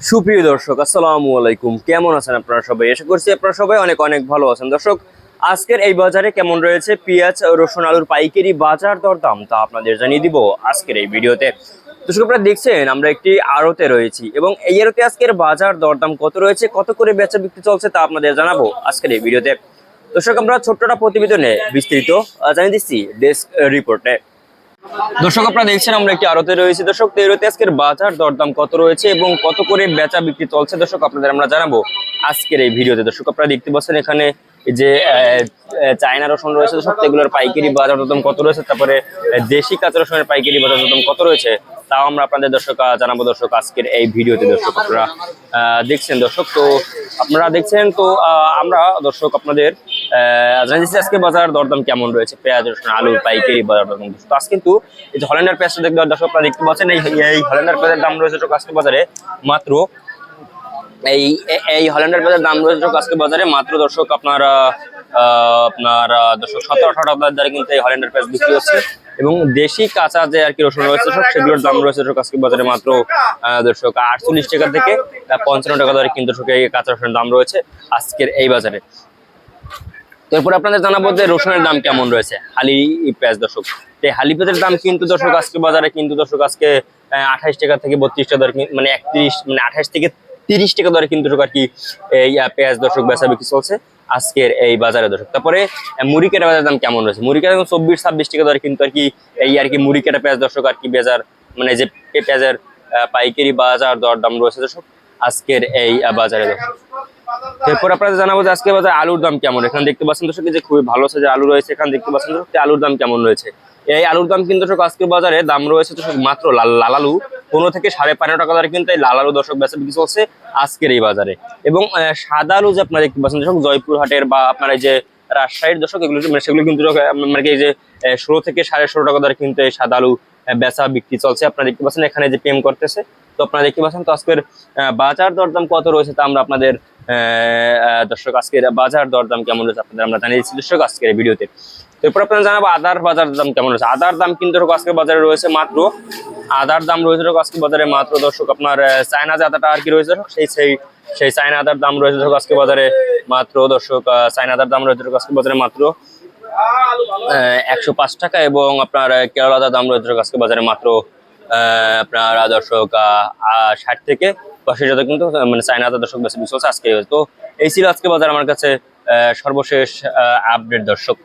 সুপ্রিয় দর্শক আসসালামু আলাইকুম। কেমন আছেন আপনারা সবাই? আশা করছি আপনারা সবাই অনেক অনেক ভালো আছেন। দর্শক আজকের এই বাজারে কেমন রয়েছে? পেঁয়াজ রসুন আলুর পাইকারি বাজার দরদাম তা আপনাদের জানিয়ে দিব আজকের এই ভিডিওতে। দর্শক আপনারা দেখছেন আমরা একটি আড়তে রয়েছি এবং এই আড়তে আজকের বাজার দরদাম কত রয়েছে? কত করে বেচা বিক্রি চলছে তা আপনাদের জানাব আজকের এই ভিডিওতে। দর্শক আমরা ছোট্টটা প্রতিবেদনে বিস্তারিত আহ, জানিয়ে দিচ্ছি ডেস্ক রিপোর্টে দর্শক, আপনারা দেখছেন আমরা একটি আরতে রয়েছি। দর্শক তেরোতে আজকের বাজার দরদাম কত রয়েছে এবং কত করে বেচা বিক্রি চলছে? দর্শক, আপনাদের আমরা জানাব আজকের এই ভিডিওতে। দর্শক, আপনারা দেখতে পাচ্ছেন এখানে যে চায়না রসুন রয়েছে তো এগুলোর পাইকারি বাজার দরদাম কত রয়েছে? তারপরে দেশি কাঁচা রসুনের পাইকারি বাজার দরদাম কত রয়েছে? তাও আমরা আপনাদের দর্শক জানাব দর্শক আজকের এই ভিডিওতে দর্শক আপনারা দেখছেন দর্শক। তো আপনারা দেখছেন, তো আমরা দর্শক আপনাদের আজকে বাজার দরদাম কেমন রয়েছে? পেঁয়াজ, রসুন, আলু, পাইকারি বাজার দরদাম। তো আজ কিন্তু এই যে হল্যান্ডার পেঁয়াজটা দেখতে দর্শক আপনারা দেখতে পাচ্ছেন, এই হল্যান্ডার পেঁয়াজের দাম রয়েছে আজকে বাজারে মাত্র এই এই হল্যান্ডের বাজার দাম রয়েছে আজকে বাজারে মাত্র দর্শক আপনার আপনার দর্শক সতেরো আঠারো টাকার দ্বারা কিন্তু এই হল্যান্ডের পেঁয়াজ বিক্রি হচ্ছে। এবং দেশি কাঁচা যে আর কি রসুন রয়েছে সেগুলোর দাম রয়েছে আজকে বাজারে মাত্র দর্শক আটচল্লিশ টাকা থেকে পঞ্চান্ন টাকা দরে কিন্তু দর্শক এই কাঁচা রসুনের দাম রয়েছে আজকের এই বাজারে। তো এরপর আপনাদের জানাব যে রসুনের দাম কেমন রয়েছে, হালি পেঁয়াজ দর্শক। এই হালি পেঁয়াজের দাম কিন্তু দর্শক আজকে বাজারে কিন্তু দর্শক আজকে আঠাইশ টাকা থেকে বত্রিশ টাকা মানে একত্রিশ মানে আঠাইশ থেকে তিরিশ টাকা দরে কিন্তু আর কি এই পেঁয়াজ দর্শক বেচা বিক্রি চলছে। আজকের এই বাজারে দর্শক। তারপরে মুড়ি কেটা পেঁয়াজের দাম কেমন রয়েছে? মুড়ি কেটা চব্বিশ, ছাব্বিশ টাকা দরে কিন্তু আর কি এই আর কি মুড়ি কেটা পেঁয়াজ দর্শক আর কি বাজার মানে যে পেঁয়াজের পাইকারি বাজার দর দাম রয়েছে দর্শক, আজকের এই বাজারে দর্শক। এরপর আপনাদের জানাব যে আজকে বাজার আলুর দাম কেমন? এখানে দেখতে পাচ্ছেন দর্শক যে খুবই ভালো যে আলু রয়েছে, এখানে দেখতে পাচ্ছেন দর্শক আলুর দাম কেমন রয়েছে। এই আলুর দাম কিন্তু দর্শক আজকের বাজারে দাম রয়েছে দর্শক মাত্র লাল আলু পনেরো থেকে সাড়ে পনেরো টাকা দরে কিন্তু এই লাল আলু দর্শক বেচা বিক্রি চলছে আজকের এই বাজারে। এবং সাদা আলু যে আপনারা দেখতে পাচ্ছেন, দর্শক জয়পুর হাটের বা আপনার এই যে রাজশাহীর দর্শক, এগুলো মানে সেগুলো কিন্তু মানে এই যে ষোলো থেকে সাড়ে ষোলো টাকা দরে কিন্তু এই সাদা আলু বেচা বিক্রি চলছে। আপনারা দেখতে পাচ্ছেন এখানে যে পেম করতেছে। তো আপনারা দেখতে পাচ্ছেন তো আজকের বাজার দরদাম কত রয়েছে তা আমরা আপনাদের দর্শক, আজকের বাজার দরদাম কেমন রয়েছে আপনাদের আমরা জানিয়ে দিচ্ছি দর্শক, আজকের ভিডিওতে। এরপর আপনারা জানাব আদার বাজার দাম কেমন রয়েছে। আদার দাম কিন্তু আজকের বাজারে রয়েছে মাত্র আদার দাম রয়েছে আজকে বাজারে। মাত্র দর্শক আপনার চায়না যে আদাটা আর কি রয়েছে সেই সেই সেই চায়না আদার দাম রয়েছে আজকে বাজারে। মাত্র দর্শক চায়না আদার দাম রয়েছে আজকে বাজারে মাত্র একশো পাঁচ টাকা এবং আপনার কেরলা আদার দাম রয়েছে আজকে বাজারে মাত্র আপনার দর্শক ষাট থেকে পঁয়ষট্টি টাকা কিন্তু মানে চায়না আদার দর্শক বেশি বিশ হচ্ছে আজকে। তো এই ছিল আজকে বাজার আমার কাছে সর্বশেষ আপডেট দর্শক।